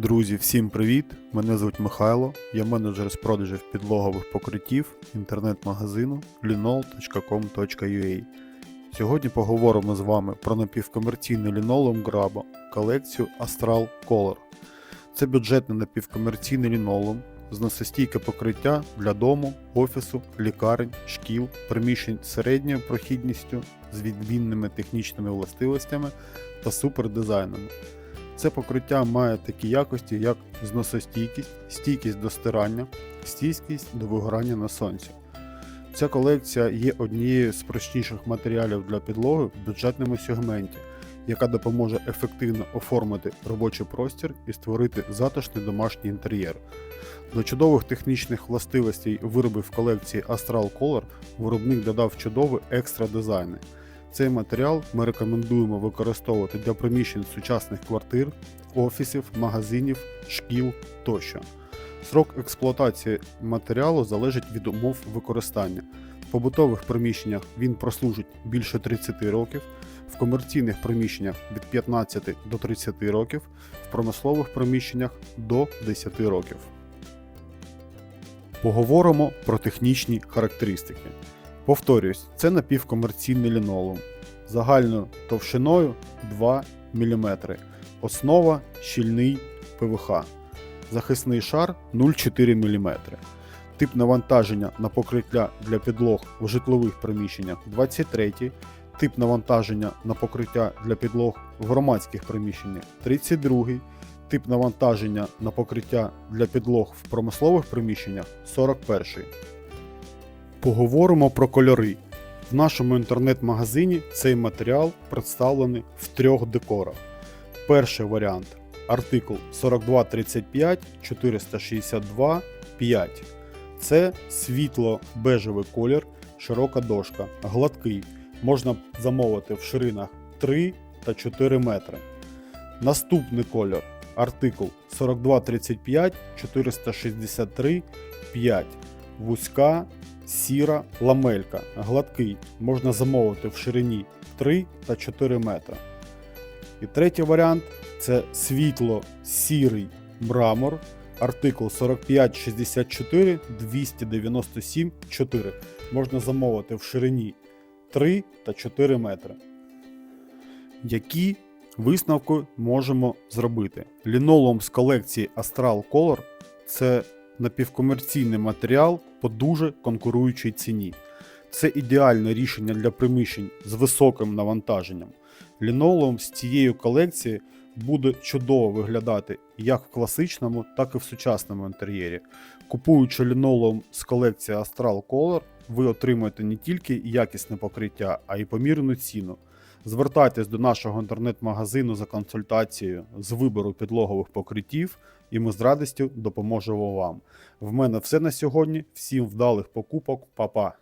Друзі, всім привіт! Мене звуть Михайло, я менеджер з продажів підлогових покриттів інтернет-магазину linol.com.ua. Сьогодні поговоримо з вами про напівкомерційний лінолеум Grabo колекцію Astral Color. Це бюджетний напівкомерційний лінолеум, зносостійке покриття для дому, офісу, лікарень, шкіл, приміщень з середньою прохідністю, з відмінними технічними властивостями та супердизайнами. Це покриття має такі якості, як зносостійкість, стійкість до стирання, стійкість до вигорання на сонці. Ця колекція є однією з простіших матеріалів для підлоги в бюджетному сегменті, яка допоможе ефективно оформити робочий простір і створити затишний домашній інтер'єр. До чудових технічних властивостей виробів колекції Astral Color виробник додав чудові екстра дизайни. Цей матеріал ми рекомендуємо використовувати для приміщень сучасних квартир, офісів, магазинів, шкіл тощо. Срок експлуатації матеріалу залежить від умов використання. В побутових приміщеннях він прослужить більше 30 років, в комерційних приміщеннях від 15 до 30 років, в промислових приміщеннях до 10 років. Поговоримо про технічні характеристики. Повторюсь, це напівкомерційний лінолеум загальною товщиною 2 мм. Основа щільний ПВХ. Захисний шар 0,4 мм. Тип навантаження на покриття для підлог в житлових приміщеннях 23. Тип навантаження на покриття для підлог в громадських приміщеннях 32. Тип навантаження на покриття для підлог в промислових приміщеннях 41. Поговоримо про кольори. В нашому інтернет-магазині цей матеріал представлений в трьох декорах. Перший варіант артикул 4235 462 5. Це світло-бежевий колір, широка дошка, гладкий. Можна замовити в ширинах 3 та 4 метри. Наступний кольор артикул 4235 463 5. Вузька сіра ламелька, гладкий, можна замовити в ширині 3 та 4 метри. І третій варіант це світло-сірий мрамор, артикул 4564 297 4. Можна замовити в ширині 3 та 4 метри. Які висновки можемо зробити? Лінолеум з колекції Astral Color це напівкомерційний матеріал по дуже конкуруючій ціні. Це ідеальне рішення для приміщень з високим навантаженням. Лінолеум з цієї колекції буде чудово виглядати як в класичному, так і в сучасному інтер'єрі. Купуючи лінолеум з колекції Astral Color, ви отримаєте не тільки якісне покриття, а й помірну ціну. Звертайтесь до нашого інтернет-магазину за консультацією з вибору підлогових покриттів, і ми з радістю допоможемо вам. В мене все на сьогодні. Всім вдалих покупок, Па-па!